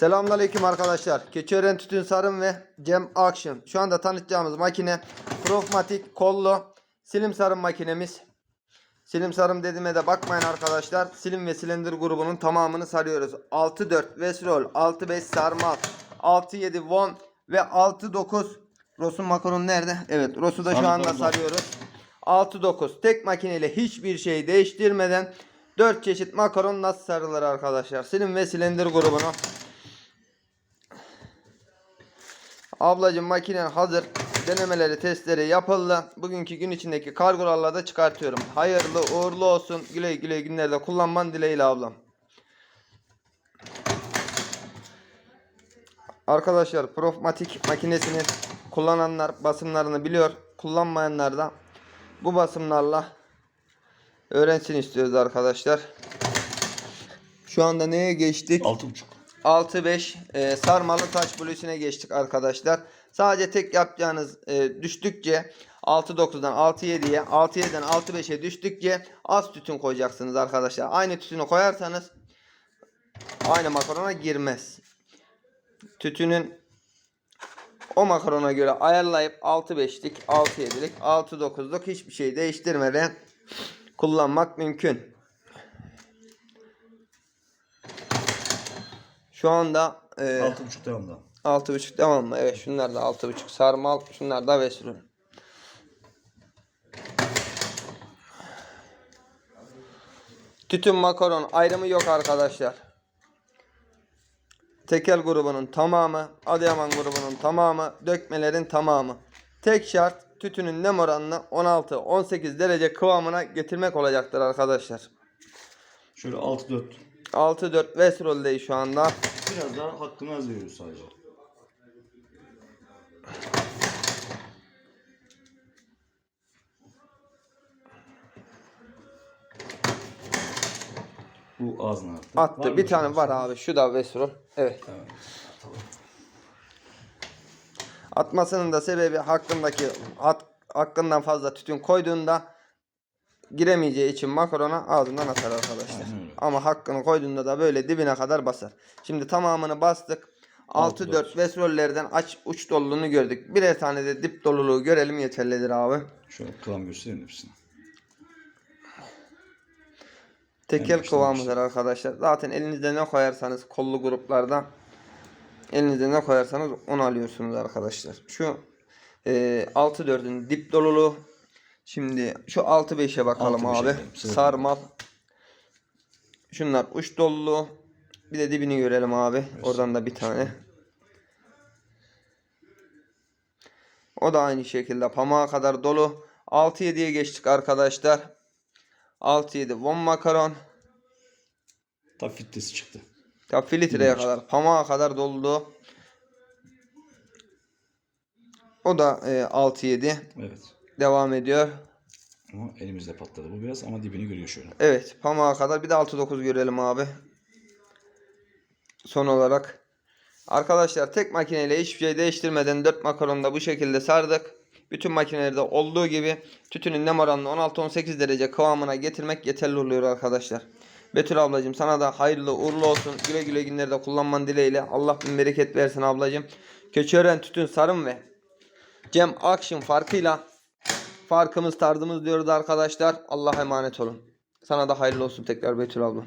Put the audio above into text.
Selamünaleyküm arkadaşlar. Keçiören Tütün Sarım ve Cem Action. Şu anda tanıtacağımız makine Profmatik kollu silim sarım makinemiz. Silim sarım dediğime de bakmayın arkadaşlar. Silim ve silindir grubunun tamamını sarıyoruz. 6.4 Vesrol, 6.5 sarmal, 6.7 Von ve 6.9 Rosun makaron nerede? Evet Rosu da şu anda sarıyoruz. 6.9 tek makineyle hiçbir şey değiştirmeden 4 çeşit makaron nasıl sarılır arkadaşlar? Silim ve silindir grubunu Ablacım makinen hazır. Denemeleri, testleri yapıldı. Bugünkü gün içindeki kargolarla da çıkartıyorum. Hayırlı uğurlu olsun. Güle güle günlerde kullanman dileğiyle ablam. Arkadaşlar Profmatik makinesini kullananlar basımlarını biliyor. Kullanmayanlar da bu basımlarla öğrensin istiyoruz arkadaşlar. Şu anda neye geçtik? 6.5. 6-5 e, sarmalı taş bölüsüne geçtik arkadaşlar. Sadece tek yapacağınız e, düştükçe 6-9'dan 6-7'ye 6-7'den 6-5'e düştükçe az tütün koyacaksınız arkadaşlar. Aynı tütünü koyarsanız aynı makarona girmez. Tütünün o makarona göre ayarlayıp 6-5'lik 6-7'lik 6-9'luk hiçbir şey değiştirmeden kullanmak mümkün. Şu anda e, 6.5 devamda. 6.5 devam mı? Evet şunlar da 6.5 sarmal, şunlar da vesrun. Tütün makaron ayrımı yok arkadaşlar. Tekel grubunun tamamı, Adıyaman grubunun tamamı, dökmelerin tamamı. Tek şart tütünün nem oranını 16-18 derece kıvamına getirmek olacaktır arkadaşlar. Şöyle 6.4. 6-4 Vesrol'deyiz şu anda. Biraz daha hakkını az veriyoruz sadece. Bu ağzına attı. Var Attı. mı Bir tane var abi. Şu da Vesrol. Evet. Tamam. Atmasının da sebebi hakkındaki hat, hakkından fazla tütün koyduğunda giremeyeceği için makarona ağzından atar arkadaşlar. Ama hakkını koyduğunda da böyle dibine kadar basar. Şimdi tamamını bastık. 6-4 Vesrollerden aç uç doluluğunu gördük. Birer tane de dip doluluğu görelim yeterlidir abi. Şöyle kıvam göstereyim hepsini. Tekel kıvamıdır arkadaşlar. Zaten elinizde ne koyarsanız kollu gruplarda elinizde ne koyarsanız onu alıyorsunuz arkadaşlar. Şu e, 6-4'ün dip doluluğu. Şimdi şu 6-5'e bakalım 6-5'e abi. Sarmal. Şunlar uç doluluğu. Bir de dibini görelim abi. Oradan da bir tane. O da aynı şekilde pamuğa kadar dolu. 6-7'ye geçtik arkadaşlar. 6-7 von makaron. Ta filtresi çıktı. Ya filtreye kadar, pamuğa kadar doldu. O da e, 6-7 Evet. Devam ediyor. Ama elimizde patladı bu biraz ama dibini görüyor şöyle. Evet, pamuğa kadar bir de 6-9 görelim abi. Son olarak arkadaşlar tek makineyle hiçbir şey değiştirmeden 4 makaronu da bu şekilde sardık. Bütün makinelerde olduğu gibi tütünün nem oranını 16-18 derece kıvamına getirmek yeterli oluyor arkadaşlar. Betül ablacığım sana da hayırlı uğurlu olsun. Güle güle günlerde kullanman dileğiyle. Allah bin bereket versin ablacığım. Keçiören tütün sarım ve Cem Action farkıyla farkımız tarzımız diyoruz arkadaşlar. Allah'a emanet olun. Sana da hayırlı olsun tekrar Betül abla.